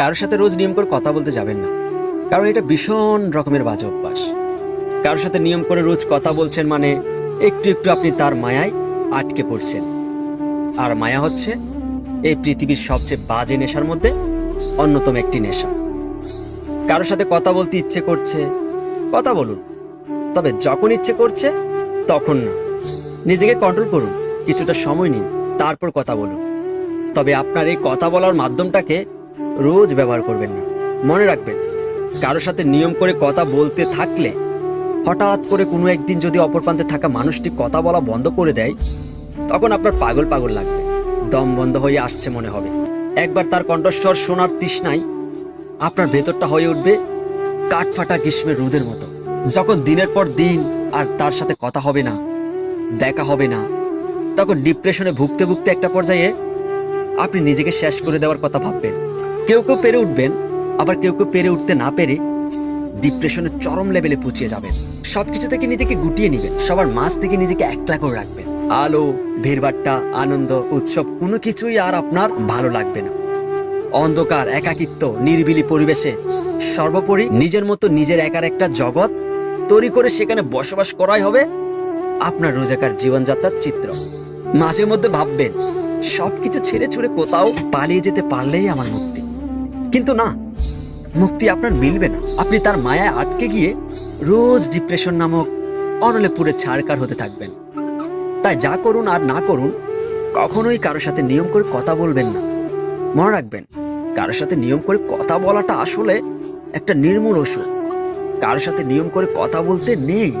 কারোর সাথে রোজ নিয়ম করে কথা বলতে যাবেন না। কারণ এটা ভীষণ রকমের বাজে অভ্যাস। কারোর সাথে নিয়ম করে রোজ কথা বলছেন মানে একটু একটু আপনি তার মায়ায় আটকে পড়ছেন। আর মায়া হচ্ছে এই পৃথিবীর সবচেয়ে বাজে নেশার মধ্যে অন্যতম একটি নেশা। কারোর সাথে কথা বলতে ইচ্ছে করছে, কথা বলুন। তবে যখন ইচ্ছে করছে, তখন না। নিজেকে কন্ট্রোল করুন, কিছুটা সময় নিন, তারপর কথা বলুন। তবে আপনার এই কথা বলার মাধ্যমটাকে রোজ ব্যবহার করবেন না। মনে রাখবেন কারোর সাথে নিয়ম করে কথা বলতে থাকলে, হঠাৎ করে কোনো একদিন যদি অপর প্রান্তে থাকা মানুষটি কথা বলা বন্ধ করে দেয়, তখন আপনার পাগল পাগল লাগবে। দম বন্ধ হয়ে আসছে মনে হবে। একবার তার কণ্ঠস্বর শোনার তৃষ্ণায় আপনার ভেতরটা হয়ে উঠবে কাঠফাটা গ্রীষ্মের রোদের মতো। যখন দিনের পর দিন আর তার সাথে কথা হবে না, দেখা হবে না, তখন ডিপ্রেশনে ভুগতে ভুগতে একটা পর্যায়ে আপনি নিজেকে শেষ করে দেওয়ার কথা ভাববেন। কেউ কেউ পেরে উঠবেন, আবার কেউ কেউ পেরে উঠতে না পেরে ডিপ্রেশনের চরম লেভেলে পৌঁছে যাবেন। সবকিছু থেকে নিজেকে গুটিয়ে নেবেন, সবার মাঝ থেকে নিজেকে একলা করে রাখবেন। আলো, ভিড়ভাট্টা, আনন্দ, উৎসব, কোনো কিছুই আর আপনার ভালো লাগবে না। অন্ধকার, একাকিত্ব, নিরিবিলি পরিবেশে সর্বোপরি নিজের মতো নিজের একার একটা জগৎ তৈরি করে সেখানে বসবাস করাই হবে আপনার রোজাকার জীবনযাত্রার চিত্র। মাঝে মধ্যে ভাববেন, সবকিছু ছেড়ে ছুড়ে কোথাও পালিয়ে যেতে পারলেই আমার মুক্তি। কিন্তু না, মুক্তি আপনার মিলবে না। আপনি তার মায়ায় আটকে গিয়ে রোজ ডিপ্রেশন নামক অনলে পুরে ছাড়কার হতে থাকবেন। তাই যা করুন আর না করুন, কখনোই কারোর সাথে নিয়ম করে কথা বলবেন না। মনে রাখবেন, কারোর সাথে নিয়ম করে কথা বলাটা আসলে একটা নির্মূল ওষুধ। কারোর সাথে নিয়ম করে কথা বলতে নেই।